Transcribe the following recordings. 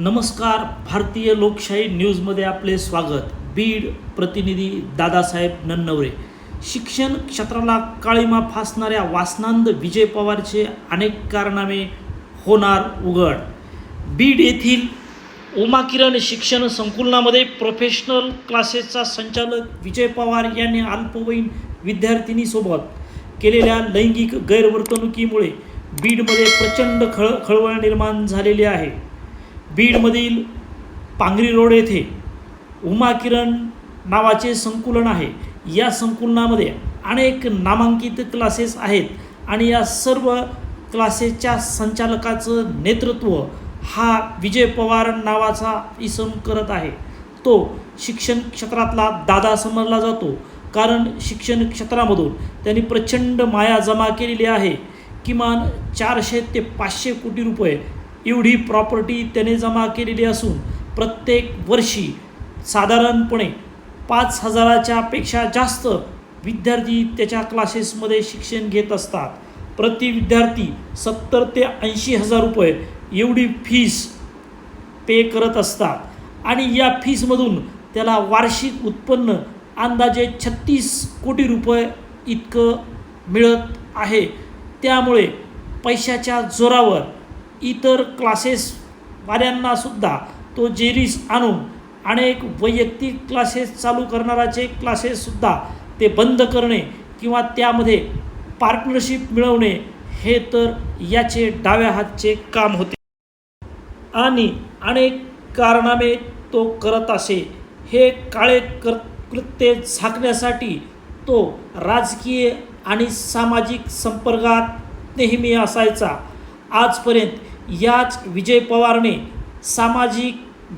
नमस्कार भारतीय लोकशाही न्यूजमध्ये आपले स्वागत. बीड प्रतिनिधी दादासाहेब नन्नवरे. शिक्षण क्षेत्राला काळीमा फासणाऱ्या वासनांद विजय पवारचे अनेक कारनामे होणार उघड. बीड येथील उमा किरण शिक्षण संकुलनामध्ये प्रोफेशनल क्लासेसचा संचालक विजय पवार यांनी अल्पवयीन विद्यार्थिनीसोबत केलेल्या लैंगिक गैरवर्तणुकीमुळे बीडमध्ये प्रचंड खळ खळबळ निर्माण झालेली आहे. बीडमधील पांगरी रोड येथे उमा किरण नावाचे संकुलन आहे. या संकुलनामध्ये अनेक नामांकित क्लासेस आहेत आणि या सर्व क्लासेसच्या संचालकाचं नेतृत्व हा विजय पवार नावाचा इसम करत आहे. तो शिक्षण क्षेत्रातला दादा समजला जातो. कारण शिक्षण क्षेत्रामधून त्यांनी प्रचंड माया जमा केलेली आहे. किमान चारशे ते पाचशे कोटी रुपये एवढी प्रॉपर्टी त्याने जमा केलेली असून प्रत्येक वर्षी साधारणपणे पाच हजाराच्यापेक्षा जास्त विद्यार्थी त्याच्या क्लासेसमध्ये शिक्षण घेत असतात. प्रति विद्यार्थी सत्तर ते ऐंशी हजार रुपये एवढी फीस पे करत असतात. आणि या फीसमधून त्याला वार्षिक उत्पन्न अंदाजे छत्तीस कोटी रुपये इतकं मिळत आहे. त्यामुळे पैशाच्या जोरावर इतर क्लासेसवाल्यांनासुद्धा तो जेरीस आणून अनेक वैयक्तिक क्लासेस चालू करणाराचे क्लासेससुद्धा ते बंद करणे किंवा त्यामध्ये पार्टनरशिप मिळवणे हे तर याचे डाव्या हातचे काम होते. आणि अनेक कारणामे तो करत असे. हे काळे कर कृत्य झाकण्यासाठी तो राजकीय आणि सामाजिक संपर्कात नेहमी असायचा. आजपर्यंत याच विजय पवारने सामाजिक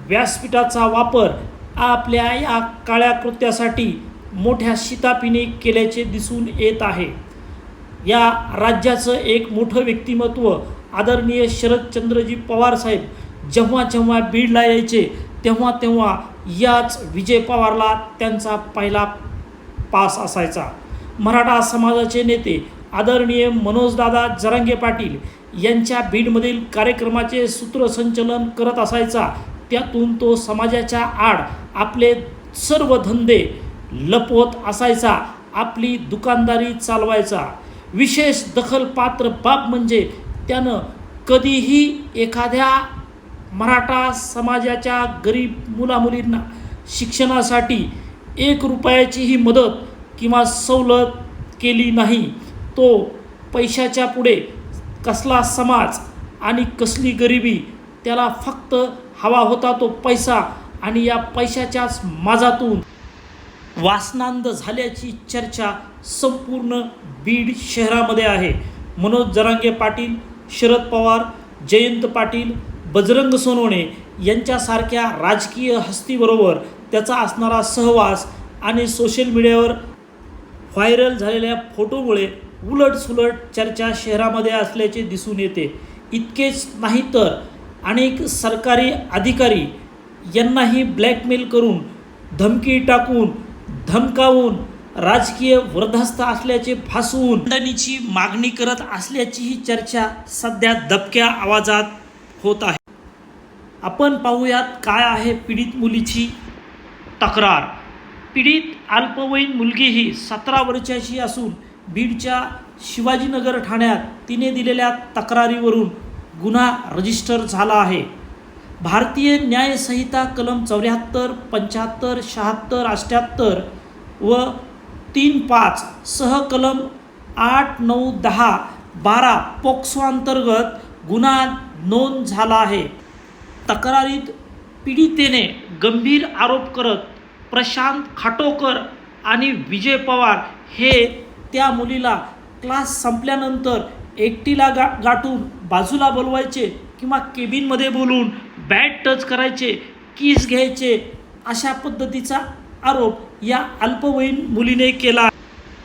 व्यासपीठाचा वापर आपल्या या काळ्या कृत्यासाठी मोठ्या शितापीने केल्याचे दिसून येत आहे. या राज्याचं एक मोठं व्यक्तिमत्व आदरणीय शरदचंद्रजी पवार साहेब जेव्हा जेव्हा बीडला यायचे तेव्हा तेव्हा याच विजय पवारला त्यांचा पहिला पास असायचा. मराठा समाजाचे नेते आदरणीय मनोजदादा जरांगे पाटील यांच्या बीडमधील कार्यक्रमाचे सूत्रसंचलन करत असायचा. त्यातून तो समाजाच्या आड आपले सर्व धंदे लपवत असायचा. आपली दुकानदारी चालवायचा. विशेष दखलपात्र बाब म्हणजे त्यानं कधीही एखाद्या मराठा समाजाच्या गरीब मुलामुलींना शिक्षणासाठी एक रुपयाचीही मदत किंवा सवलत केली नाही. तो पैशाच्या पुढे कसला समाज आणि कसली गरिबी त्याला फक्त हवा होता तो पैसा आणि या पैशाच्याच माजातून. वासनांद झाल्याची चर्चा संपूर्ण बीड शहरामध्ये आहे. मनोज जरांगे पाटील शरद पवार जयंत पाटील बजरंग सोनवणे यांच्यासारख्या राजकीय हस्तीबरोबर त्याचा असणारा सहवास आणि सोशल मीडियावर व्हायरल झालेल्या फोटोमुळे उलटसुलट चर्चा शहरामध्ये असल्याचे दिसून येते. इतकेच नाही तर अनेक सरकारी अधिकारी यांनाही ब्लॅकमेल करून धमकी टाकून धमकावून राजकीय वृद्धस्थ असल्याचे फासवून दंडणीची मागणी करत असल्याचीही चर्चा सध्या दबक्या आवाजात होत आहे. आपण पाहूयात काय आहे पीडित मुलीची तक्रार. पीडित अल्पवयीन मुलगी ही सतरा वर्षाची असून बीडच्या शिवाजीनगर ठाण्यात तिने दिलेल्या तक्रारीवरून गुन्हा रजिस्टर झाला आहे. भारतीय न्यायसंहिता कलम चौऱ्याहत्तर पंच्याहत्तर शहात्तर अठ्ठ्याहत्तर व तीन पाच सह कलम आठ नऊ दहा बारा पोक्सो अंतर्गत गुन्हा नोंद झाला आहे. तक्रारीत पीडितेने गंभीर आरोप करत प्रशांत खाटोकर आणि विजय पवार हे त्या मुलीला क्लास संपल्यानंतर एकटीला गा गाठून बाजूला बोलवायचे किंवा केबिनमध्ये बोलून बॅट टच करायचे किस घ्यायचे अशा पद्धतीचा आरोप या अल्पवयीन मुलीने केला.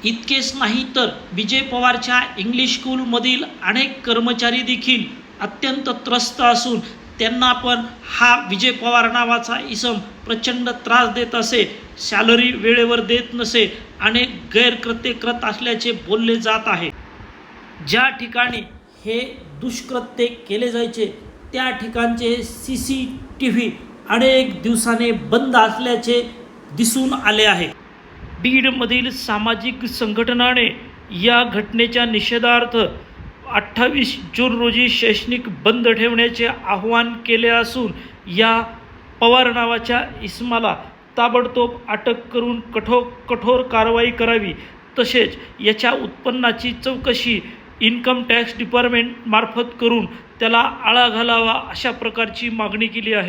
इतकेच नाही तर विजय पवारच्या इंग्लिश स्कूलमधील अनेक कर्मचारी देखील अत्यंत त्रस्त असून त्यांना पण हा विजय पवार नावाचा इसम प्रचंड त्रास देत असे सॅलरी वेळेवर देत नसे अनेक गैरकृत्य करत असल्याचे बोलले जात आहे. ज्या ठिकाणी हे दुष्कृत्य केले जायचे त्या ठिकाणचे सी सी टी व्ही अनेक दिवसाने बंद असल्याचे दिसून आले आहे. बीडमधील सामाजिक संघटनाने या घटनेच्या निषेधार्थ अठ्ठावीस जून रोजी शैक्षणिक बंद ठेवण्याचे आवाहन केले असून या पवार नावाच्या इसमाला ताबडतोब अटक करून कठोर कठोर कारवाई करावी. तसेच याच्या उत्पन्नाची चौकशी इन्कम टॅक्स डिपार्टमेंट मार्फत करून त्याला आळा घालावा अशा प्रकारची मागणी केली आहे.